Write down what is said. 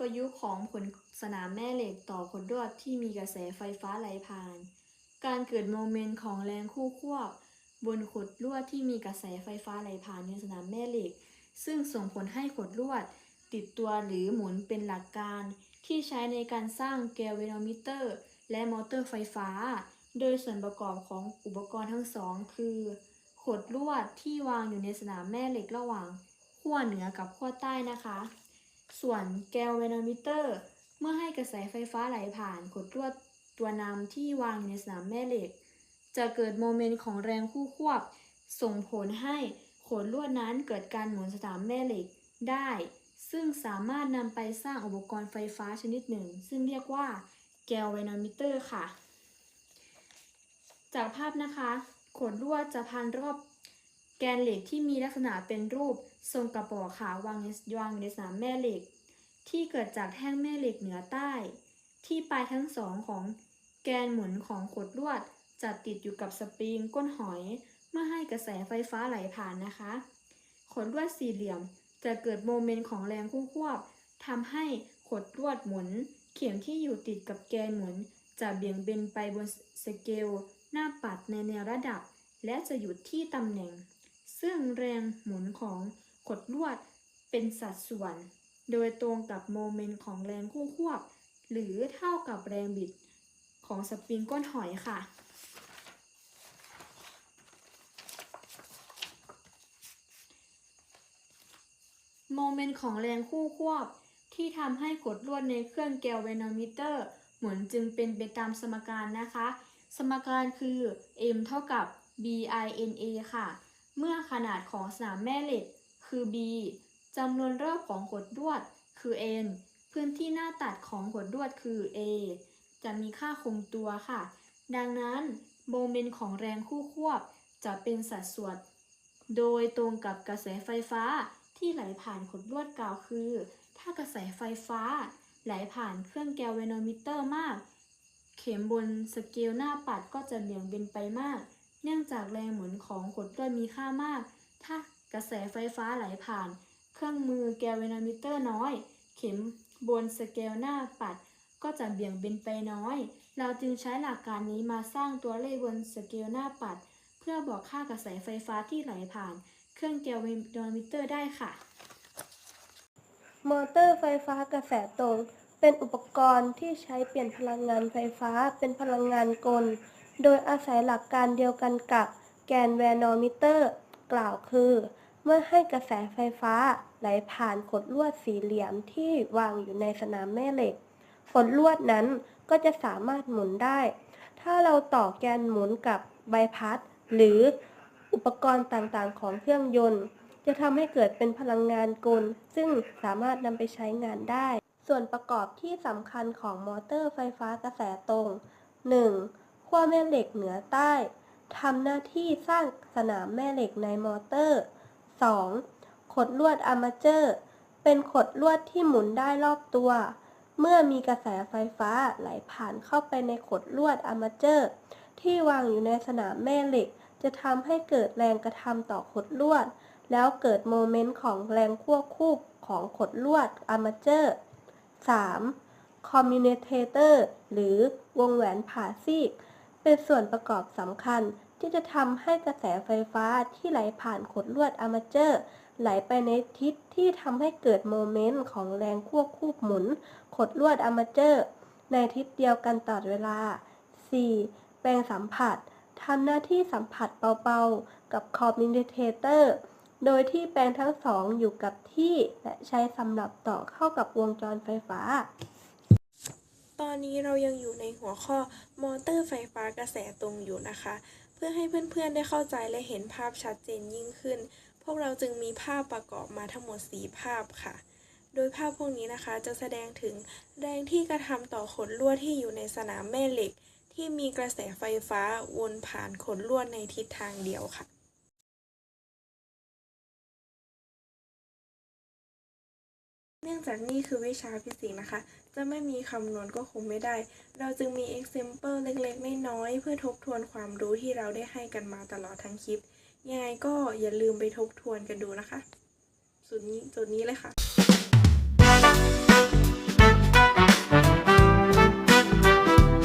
ประยุกของขนามแม่เหล็กต่อขดลวดที่มีกระแสไฟฟ้าไหลผ่าน การเกิดโมเมนต์ของแรงคู่ควบบนขดลวดที่มีกระแสไฟฟ้าไหลผ่านในสนามแม่เหล็ก ซึ่งส่งผลให้ขดลวด ติดตัวหรือหมุนเป็นหลักการ ที่ใช้ในการสร้างแกลเวโนมิเตอร์ และมอเตอร์ไฟฟ้า โดยส่วนประกอบของอุปกรณ์ทั้งสองคือ ขดลวดที่วางอยู่ในสนามแม่เหล็กระหว่างขั้วเหนือกับขั้วใต้นะคะ ส่วนแกลเวโนมิเตอร์ เมื่อให้กระแสไฟฟ้าไหลผ่านขดลวดตัวนำที่วางในสนามแม่เหล็ก จะเกิดโมเมนต์ของแรงคู่ควบ ส่งผลให้ขดลวดนั้นเกิดการหมุนสนามแม่เหล็กได้ ซึ่งสามารถนำไปสร้างอุปกรณ์ไฟฟ้าชนิดหนึ่ง ซึ่งเรียกว่าแกลเวโนมิเตอร์ค่ะ จากภาพนะคะ ขดลวดจะพันรอบ กนเหล็กที่มีลักษณะเป็นรูปทรงกระบอกขาวางวางอยู่ในสนามแม่เหล็ก ที่เกิดจากแท่งแม่เหล็กเหนือใต้ ที่ปลายทั้งสองของแกนหมุนของขดลวดจะติดอยู่กับสปริงก้นหอย เมื่อให้กระแสไฟฟ้าไหลผ่านนะคะ ขดลวดสี่เหลี่ยมจะเกิดโมเมนต์ของแรงคู่ควบทำให้ขดลวดหมุน เข็มที่อยู่ติดกับแกนหมุน จะเบี่ยงเบนไปบนสเกลหน้าปัดในแนวระดับ และจะหยุดที่ตำแหน่ง ซึ่งแรงหมุนของขดลวดเป็นสัดส่วน โดยตรงกับโมเมนต์ของแรงคู่ควบ หรือเท่ากับแรงบิดของสปริงก้นหอยค่ะ โมเมนต์ของแรงคู่ควบที่ทำให้กดลวดในเครื่องแกลเวโนมิเตอร์ หมุนจึงเป็นไปตามสมการนะคะ สมการคือ m เท่ากับ bina ค่ะ เมื่อขนาดของสนามแม่เหล็ก คือ b จำนวนรอบของกดลวด คือ n พื้นที่หน้าตัดของกดลวดคือ a จะมีค่าคงตัวค่ะ ดังนั้นโมเมนต์ของแรงคู่ควบจะเป็นสัดส่วน โดยตรงกับกระแสไฟฟ้าที่ไหลผ่านขดลวดกล่าวคือ ถ้ากระแสไฟฟ้า ไหลผ่านเครื่องแกลเวโนมิเตอร์มาก เข็มบนสเกลหน้าปัดก็จะเบี่ยงเบนไปมาก เนื่องจากแรงหมุนของขดลวดมีค่ามาก ถ้ากระแสไฟฟ้าไหลผ่าน เครื่องมือแกลเวโนมิเตอร์น้อย เข็มบนสเกลหน้าปัดก็จะเบี่ยงเบนไปน้อย เราจึงใช้หลักการนี้มาสร้างตัวเลขบนสเกลหน้าปัด เพื่อบอกค่ากระแสไฟฟ้าที่ไหลผ่าน เครื่องแกลเวโนมิเตอร์ได้ค่ะ มอเตอร์ไฟฟ้ากระแสตรง เป็นอุปกรณ์ที่ใช้เปลี่ยนพลังงานไฟฟ้าเป็นพลังงานกล โดยอาศัยหลักการเดียวกันกับแกนแวนอมิเตอร์ กล่าวคือ เมื่อให้กระแสไฟฟ้าไหลผ่านขดลวดสี่เหลี่ยมที่วางอยู่ในสนามแม่เหล็กขดลวดนั้นก็จะสามารถหมุนได้ ถ้าเราต่อแกนหมุนกับใบพัด หรืออุปกรณ์ต่างๆ ของเครื่องยนต์ จะทำให้เกิดเป็นพลังงานกล ซึ่งสามารถนำไปใช้งานได้ ส่วนประกอบที่สำคัญของมอเตอร์ไฟฟ้ากระแสตรง 1. ขั้วแม่เหล็กเหนือใต้ทำหน้าที่สร้างสนามแม่เหล็กในมอเตอร์ 2. ขดลวดอาร์มาเจอร์ เป็นขดลวดที่หมุนได้รอบตัว เมื่อมีกระแสไฟฟ้าไหลผ่านเข้าไปในขดลวดอาร์มาเจอร์ ที่วางอยู่ในสนามแม่เหล็ก จะทำให้เกิดแรงกระทำต่อขดลวด แล้วเกิดโมเมนต์ของแรงควบคู่ของขดลวดอาร์มาเจอร์ 3. คอมมิวเทเตอร์หรือวงแหวนผ่าซีก เป็นส่วนประกอบสำคัญที่จะทำให้กระแสไฟฟ้าที่ไหลผ่านขดลวดอาร์มาเจอร์ไหลไปในทิศที่ทำให้เกิดโมเมนต์ของแรงควบคู่หมุนขดลวดอาร์มาเจอร์ ในทิศเดียวกันตลอดเวลา 4. แปรงสัมผัสทำหน้าที่สัมผัสเบาๆ กับคอมมิวเทเตอร์ โดยที่แปลงทั้งสองอยู่กับที่และใช้สำหรับต่อเข้ากับวงจรไฟฟ้า ตอนนี้เรายังอยู่ในหัวข้อมอเตอร์ไฟฟ้ากระแสตรงอยู่นะคะ เพื่อให้เพื่อนๆได้เข้าใจและเห็นภาพชัดเจนยิ่งขึ้น พวกเราจึงมีภาพประกอบมาทั้งหมด 4 ภาพค่ะ โดยภาพพวกนี้นะคะจะแสดงถึงแรงที่กระทำต่อขดลวดที่อยู่ในสนามแม่เหล็ก ที่มีกระแสไฟฟ้าวนผ่านขดลวดในทิศทางเดียวค่ะ เนื่องจากนี่คือวิชาฟิสิกส์นะคะ จะไม่มีคำนวณก็คงไม่ได้ เราจึงมี example เล็กๆ น้อยๆ เพื่อทบทวนความรู้ที่เราได้ให้กันมาตลอดทั้งคลิป ยังไงก็อย่าลืมไปทบทวนกันดูนะคะ สุดนี้จุดนี้เลยค่ะ